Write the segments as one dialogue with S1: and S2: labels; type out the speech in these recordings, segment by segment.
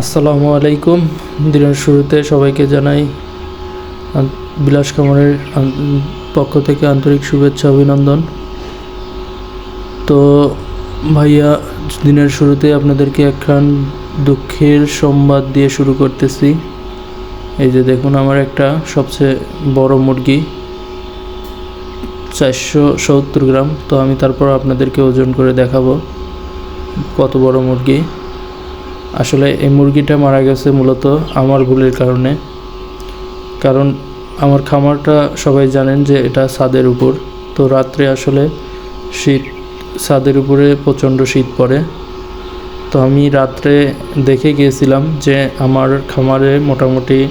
S1: আসসালামু আলাইকুম। দিনের শুরুতে সবাইকে জানাই বিলাস কামরের পক্ষ থেকে আন্তরিক শুভেচ্ছা, অভিনন্দন। তো ভাইয়া, দিনের শুরুতে আপনাদেরকে একখান দুঃখের সংবাদ দিয়ে শুরু করতেছি। এই যে দেখুন, আমার একটা সবচেয়ে বড় মুরগি, চারশো সত্তর গ্রাম। তো আমি তারপর আপনাদেরকে ওজন করে দেখাবো কত বড় মুরগি। আসলে এই মুরগিটা মারা গেছে মূলত আমার ভুলের কারণে। কারণ আমার খামারটা সবাই জানেন যে এটা ছাদের উপর। তো রাত্রে আসলে শীত, ছাদের উপরে প্রচণ্ড শীত পড়ে। তো আমি রাত্রে দেখে গিয়েছিলাম যে আমার খামারে মোটামুটি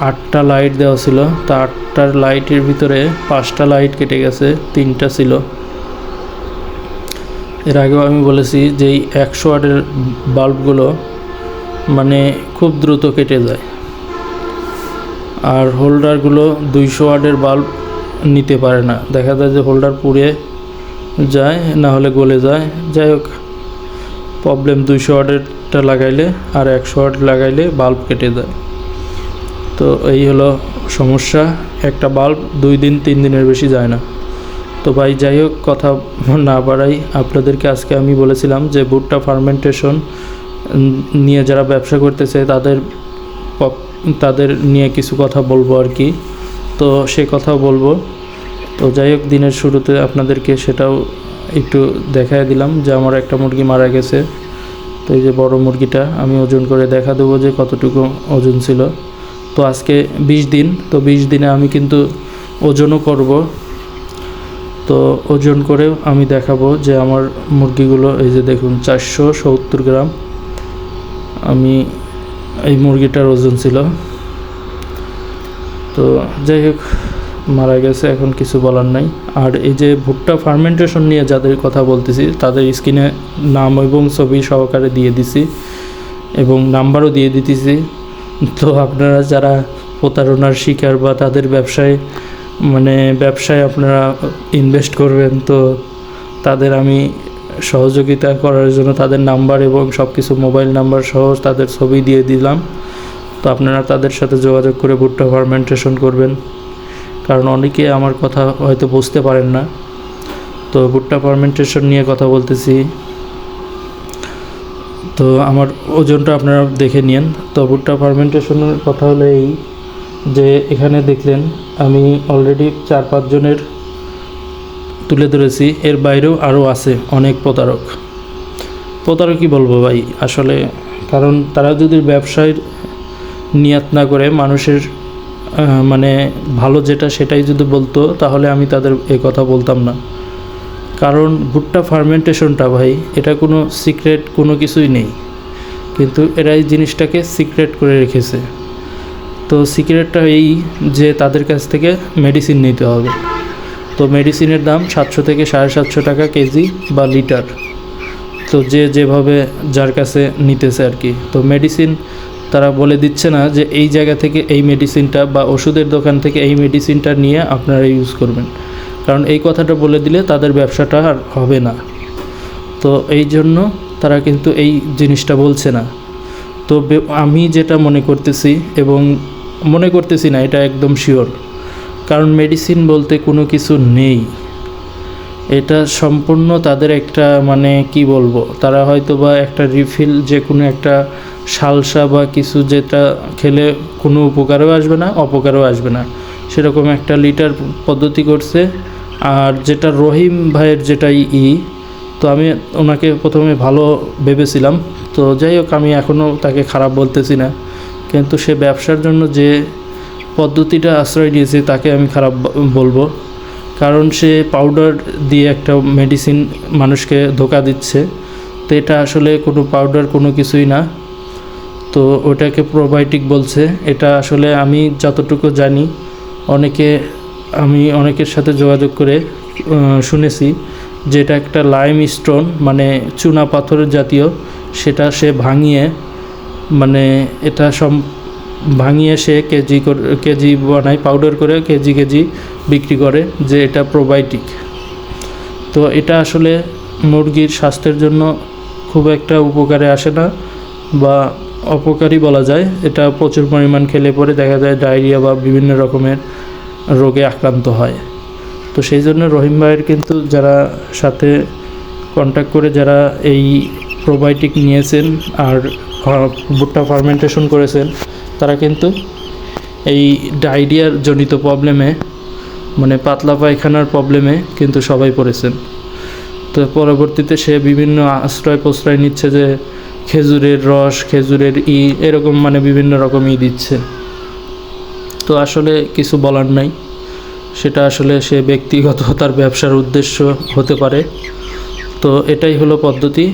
S1: আটটা লাইট দেওয়া ছিল। তা আটটার লাইটের ভিতরে পাঁচটা লাইট কেটে গেছে, তিনটা ছিল। এর আগেও আমি বলেছি যে এই একশো ওয়াটের বাল্বগুলো মানে খুব দ্রুত কেটে যায়। আর হোল্ডারগুলো দুইশো ওয়াটের বাল্ব নিতে পারে না। দেখা যায় যে হোল্ডার পুড়ে যায়, না হলে গলে যায়। যাই হোক প্রবলেম দুইশো ওয়াটেরটা লাগাইলে আর একশো ওয়াট লাগাইলে বাল্ব কেটে যায়। তো এই হলো সমস্যা। একটা বাল্ব দুই দিন, তিন দিনের বেশি যায় না। তো ভাই, যাই হোক, কথা না বাড়াই। আপনাদেরকে আজকে আমি বলেছিলাম যে, ভুট্টা ফার্মেন্টেশন নিয়ে যারা ব্যবসা করতেছে, তাদের তাদের নিয়ে কিছু কথা বলব আর কি। তো সে কথা বলব। তো যাই হোক, দিনের শুরুতে আপনাদেরকে সেটাও একটু দেখায় দিলাম যে, আমার একটা মুরগি মারা গেছে। তো এই যে বড় মুরগিটা, আমি ওজন করে দেখা দেবো যে, কতটুকু ওজন ছিল। তো আজকে বিশ দিন, তো বিশ দিনে আমি কিন্তু ওজনও করব। তো ওজন করেও আমি দেখাবো যে আমার মুরগিগুলো, এই যে দেখুন, চারশো সত্তর গ্রাম। আমি এই মুরগিটার ওজন ছিল। তো যাই হোক, মারা গেছে, এখন কিছু বলার নাই। আর এই যে ভুট্টা ফার্মেন্টেশন নিয়ে যাদের কথা বলতেছি, তাদের স্ক্রিনে নাম এবং ছবি সহকারে দিয়ে দিছি এবং নাম্বারও দিয়ে দিতেছি। তো আপনারা যারা প্রতারণার শিকার বা তাদের ব্যবসায় মানে ব্যবসায় আপনারা ইনভেস্ট করবেন, তো তাদের আমি সহযোগিতা করার জন্য তাদের নাম্বার এবং সব কিছু মোবাইল নাম্বার সহ তাদের ছবি দিয়ে দিলাম। তো আপনারা তাদের সাথে যোগাযোগ করে ভুট্টা ফার্মেন্টেশন করবেন। কারণ অনেকে আমার কথা হয়তো বুঝতে পারেন না। তো ভুট্টা ফার্মেন্টেশন নিয়ে কথা বলতেছি। তো আমার ওজনটা আপনারা দেখে নিন তো ভুট্টা ফার্মেন্টেশনের কথা হলো এই যে এখানে দেখলেন আমি অলরেডি চার পাঁচজনের তুলে ধরেছি। এর বাইরেও আরও আছে অনেক প্রতারক। প্রতারকই বলব ভাই, আসলে কারণ তারা যদি ব্যবসায় নিয়াত না করে, মানুষের মানে ভালো যেটা সেটাই যদি বলতো, তাহলে আমি তাদের এ কথা বলতাম না। কারণ ভুট্টা ফার্মেন্টেশনটা ভাই, এটা কোনো সিক্রেট কোনো কিছুই নেই। কিন্তু এরা এই জিনিসটাকে সিক্রেট করে রেখেছে। তো সিক্রেটটা এই যে তাদের কাছ থেকে মেডিসিন নিতে হবে। তো মেডিসিনের দাম সাতশো থেকে সাড়ে সাতশো টাকা কেজি বা লিটার। তো যে যেভাবে যার কাছে নিতেছে আর কি। তো মেডিসিন তারা বলে দিচ্ছে না যে এই জায়গা থেকে এই মেডিসিনটা বা ওষুধের দোকান থেকে এই মেডিসিনটা নিয়ে আপনারা ইউজ করবেন। কারণ এই কথাটা বলে দিলে তাদের ব্যবসাটা আর হবে না। তো এই জন্য তারা কিন্তু এই জিনিসটা বলছে না। তো আমি যেটা মনে করতেছি এবং মনে করতেছি না, এটা একদম শিওর কারণ মেডিসিন বলতে কোনো কিছু নেই। এটা সম্পূর্ণ তাদের একটা মানে কি বলব, তারা হয়তো বা একটা রিফিল যে কোনো একটা সালসা বা কিছু যেটা খেলে কোনো উপকারও আসবে না, অপকারও আসবে না। সেরকম একটা লিটার পদ্ধতি করছে। আর যেটা রহিম ভাইয়ের যেটা ই তো আমি ওনাকে প্রথমে ভালো ভেবেছিলাম। তো যাই হোক, আমি এখনও তাকে খারাপ বলতেছি না। কিন্তু সে ব্যবসার জন্য যে পদ্ধতিটা আশ্রয় দিয়েছে তাকে আমি খারাপ বলব। কারণ সে পাউডার দিয়ে একটা মেডিসিন মানুষকে ধোকা দিচ্ছে। তো এটা আসলে কোনো পাউডার কোনো কিছুই না। তো ওটাকে প্রোবায়োটিক বলছে। এটা আসলে আমি যতটুকু জানি, অনেকে, আমি অনেকের সাথে যোগাযোগ করে শুনেছি। যে এটা একটা লাইম স্টোন মানে চুনা পাথরের জাতীয়, সেটা সে ভাঙিয়ে মানে এটা সম, ভাঙিয়ে সে কেজি কেজি বানায় পাউডার করে কেজি কেজি বিক্রি করে যে এটা প্রোবায়োটিক তো এটা আসলে মুরগির স্বাস্থ্যের জন্য খুব একটা উপকারে আসে না বা অপকারী বলা যায়। এটা প্রচুর পরিমাণ খেলে পরে দেখা যায় ডায়রিয়া বা বিভিন্ন রকমের রোগে আক্রান্ত হয়। তো সেই জন্য রহিম ভাইয়ের কিন্তু যারা সাথে কন্ট্যাক্ট করে যারা এই প্রোবায়োটিক নিয়েছেন আর ভুট্টা ফার্মেন্টেশন করেছেন, তারা কিন্তু এই ডায়রিয়ার জনিত প্রবলেমে মানে পাতলা পায়খানার প্রবলেমে কিন্তু সবাই পড়েছেন। তো পরবর্তীতে সে বিভিন্ন আশ্রয় প্রশ্রয় নিচ্ছে যে খেজুরের রস, খেজুরের ই, এরকম মানে বিভিন্ন রকম ই দিচ্ছে। তো আসলে কিছু বলার নাই। সেটা আসলে সে ব্যক্তিগত তার ব্যবসার উদ্দেশ্য হতে পারে। তো এটাই হলো পদ্ধতি।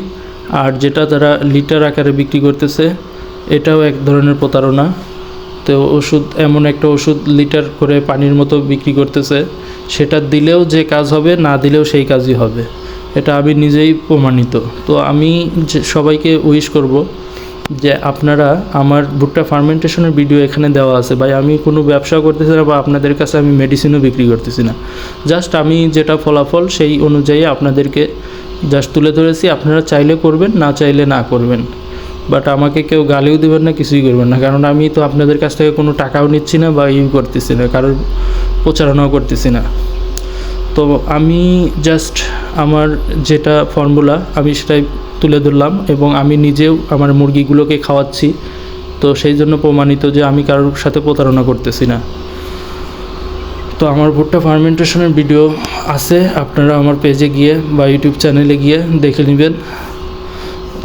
S1: আর যেটা তারা লিটার আকারে বিক্রি করতেছে, এটাও এক ধরনের প্রতারণা। তো ওষুধ, এমন একটা ওষুধ লিটার করে পানির মতো বিক্রি করতেছে, সেটা দিলেও যে কাজ হবে, না দিলেও সেই কাজই হবে। এটা আমি নিজেই প্রমাণিত। তো আমি সবাইকে উইশ করব যে আপনারা আমার ভুট্টা ফার্মেন্টেশনের ভিডিও এখানে দেওয়া আছে। ভাই, আমি কোনো ব্যবসা করতেছি না বা আপনাদের কাছে আমি মেডিসিনও বিক্রি করতেছি না। জাস্ট আমি যেটা ফলাফল সেই অনুযায়ী আপনাদেরকে জাস্ট তুলে ধরেছি। আপনারা চাইলে করবেন, না চাইলে না করবেন। বাট আমাকে কেউ গালিও দেবেন না, কিছুই করবেন না। কারণ আমি তো আপনাদের কাছ থেকে কোনো টাকাও নিচ্ছি না বা ইউ করতেছি না, কারোর প্রচারণাও করতেছি না। তো আমি জাস্ট আমার যেটা ফর্মুলা আমি সেটাই তুলে ধরলাম এবং আমি নিজেও আমার মুরগিগুলোকে খাওয়াচ্ছি। তো সেই জন্য প্রমাণিত যে আমি কারোর সাথে প্রতারণা করতেছি না। তো আমার ভুট্টা ফার্মেন্টেশনের ভিডিও আছে, আপনারা আমার পেজে গিয়ে বা ইউটিউব চ্যানেলে গিয়ে দেখে নেবেন।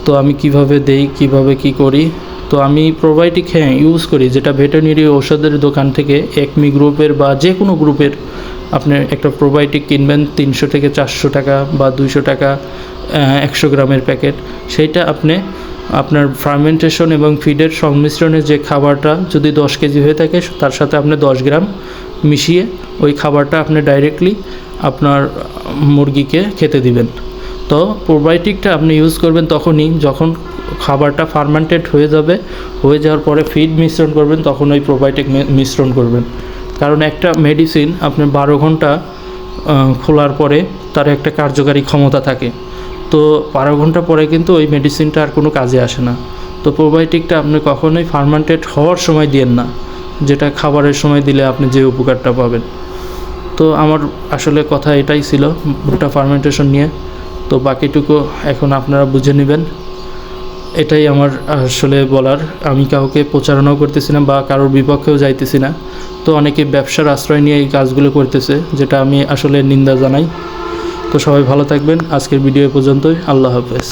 S1: তো আমি কীভাবে দেই, কীভাবে কি করি? তো আমি প্রোবায়োটিক হ্যাঁ ইউজ করি, যেটা ভেটেরিনারি ঔষধের দোকান থেকে একমি গ্রুপের বা যে কোনো গ্রুপের আপনি একটা প্রোবায়োটিক কিনবেন তিনশো থেকে চারশো টাকা বা দুইশো টাকা একশো গ্রামের প্যাকেট। সেইটা আপনি আপনার ফার্মেন্টেশন এবং ফিডের সংমিশ্রণে যে খাবারটা যদি দশ কেজি হয়ে থাকে, তার সাথে আপনি দশ গ্রাম মিশিয়ে ওই খাবারটা আপনি ডাইরেক্টলি আপনার মুরগিকে খেতে দিবেন। তো প্রোবায়োটিকটা আপনি ইউজ করবেন তখনই যখন খাবারটা ফার্মেন্টেড হয়ে যাবে, হয়ে যাওয়ার পরে ফিড মিশ্রণ করবেন, তখন ওই প্রোবায়োটিক মিশ্রণ করবেন। কারণ একটা মেডিসিন আপনি বারো ঘণ্টা খোলার পরে তার একটা কার্যকারী ক্ষমতা থাকে। তো বারো ঘণ্টা পরে কিন্তু ওই মেডিসিনটা আর কোনো কাজে আসে না। তো প্রোবায়োটিকটা আপনি কখনোই ফার্মেন্টেড হওয়ার সময় দিয়েন না। যেটা খাবারের সময় দিলে আপনি যে উপকারটা পাবেন। তো আমার আসলে কথা এটাই ছিল ভুট্টা ফার্মেন্টেশন নিয়ে। তো বাকিটুকু এখন আপনারা বুঝে নেবেন। এটাই আমার আসলে বলার। আমি কাউকে প্রচারণাও করতেছি না বা কারোর বিপক্ষেও যাইতেছি না। তো অনেকে ব্যবসার আশ্রয় নিয়ে এই কাজগুলো করতেছে, যেটা আমি আসলে নিন্দা জানাই। তো সবাই ভালো থাকবেন। আজকের ভিডিও পর্যন্তই। আল্লাহ হাফেজ।